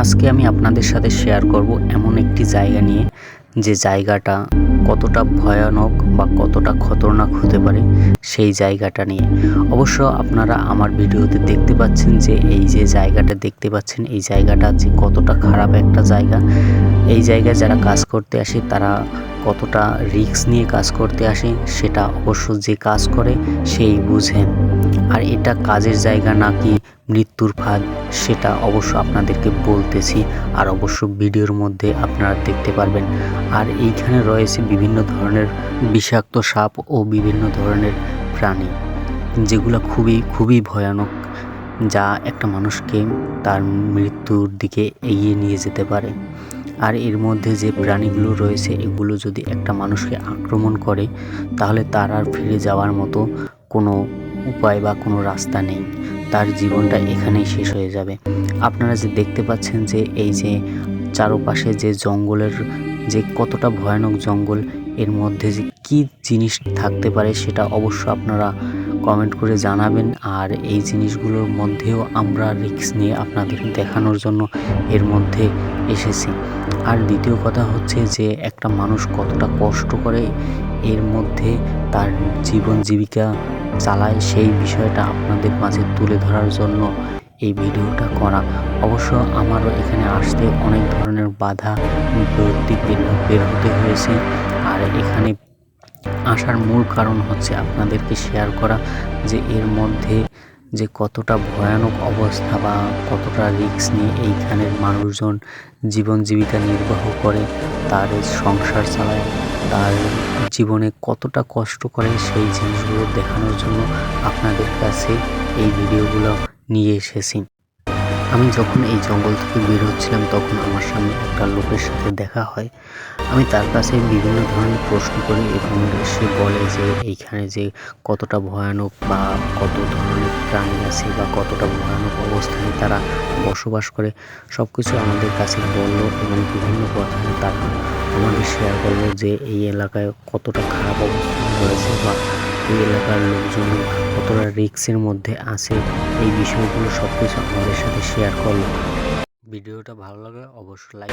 আজকে আমি আপনাদের সাথে শেয়ার করব এমন একটি জায়গা নিয়ে যে জায়গাটা কতটা ভয়ানক বা কতটা খতরনাক হতে পারে সেই জায়গাটা নিয়ে। অবশ্য আপনারা আমার ভিডিওতে দেখতে পাচ্ছেন যে এই যে জায়গাটা দেখতে পাচ্ছেন, এই জায়গাটা যে কতটা খারাপ একটা জায়গা। এই জায়গায় যারা কাজ করতে আসে, তারা কতটা রিস্ক নিয়ে কাজ করতে আসে সেটা অবশ্য যে কাজ করে, সেই বুঝেন। আর এটা কাজের জায়গা নাকি মৃত্যুর ফাঁদ, সেটা অবশ্য আপনাদেরকে বলতেছি আর অবশ্য ভিডিওর মধ্যে আপনারা দেখতে পারবেন। আর এইখানে রয়েছে বিভিন্ন ধরনের বিষাক্ত সাপ ও বিভিন্ন ধরনের প্রাণী, যেগুলো খুবই খুবই ভয়ানক, যা একটা মানুষকে তার মৃত্যুর দিকে এগিয়ে নিয়ে যেতে পারে। আর এর মধ্যে যে প্রাণীগুলো রয়েছে, এগুলো যদি একটা মানুষকে আক্রমণ করে, তাহলে তার আর ফিরে যাওয়ার মতো কোনো উপায় বা কোনো রাস্তা নেই। তার জীবনটা এখানেই শেষ হয়ে যাবে। আপনারা যে দেখতে পাচ্ছেন যে এই যে চারপাশে যে জঙ্গলের যে কতটা ভয়ানক জঙ্গল, এর মধ্যে যে কী জিনিস থাকতে পারে সেটা অবশ্য আপনারা কমেন্ট করে জানাবেন। আর এই জিনিসগুলোর মধ্যেও আমরা রিস্ক নিয়ে আপনাদের দেখানোর জন্য এর মধ্যে এসেছি। আর দ্বিতীয় কথা হচ্ছে যে একটা মানুষ কতটা কষ্ট করে এর মধ্যে তার জীবন জীবিকা চালায় সেই বিষয়টা আপনাদের মাঝে তুলে ধরার জন্য এই ভিডিওটা করা। অবশ্য আমারও এখানে আসতে অনেক ধরনের বাধা বিপত্তি বের- হতে হয়েছে। আর এখানে আসার মূল কারণ হচ্ছে আপনাদেরকে শেয়ার করা যে এর মধ্যে যে কতটা ভয়ানক অবস্থা বা কতটা রিস্ক নিয়ে এইখানের মানুষজন জীবন জীবিকা নির্বাহ করে, তার সংসার চালায়। জীবনে কতটা কষ্ট করে সেই জিনিসগুলো দেখানোর জন্য আপনাদের কাছে এই ভিডিওগুলো নিয়ে এসেছি। আমি যখন এই জঙ্গল থেকে বের হচ্ছিলাম, তখন আমার সামনে একটা লোকের সাথে দেখা হয়। আমি তার কাছে বিভিন্ন ধরনের প্রশ্ন করি এবং সে বলে যে, এইখানে যে কতটা ভয়ানক বা কত ধরনের প্রাণী আছে বা কতটা ভয়ানক অবস্থায় তারা বসবাস করে সব কিছু আমাদের কাছে বলল এবং বিভিন্ন কথায় তারা আমাদের শেয়ার করব যে এই এলাকায় কতটা খারাপ অবস্থা রয়েছে বা এই এলাকার লোকজন কতটা রিক্সের মধ্যে আছে, এই বিষয়গুলো সব কিছু আমাদের সাথে শেয়ার করল। ভিডিওটা ভালো লাগে অবশ্যই লাইক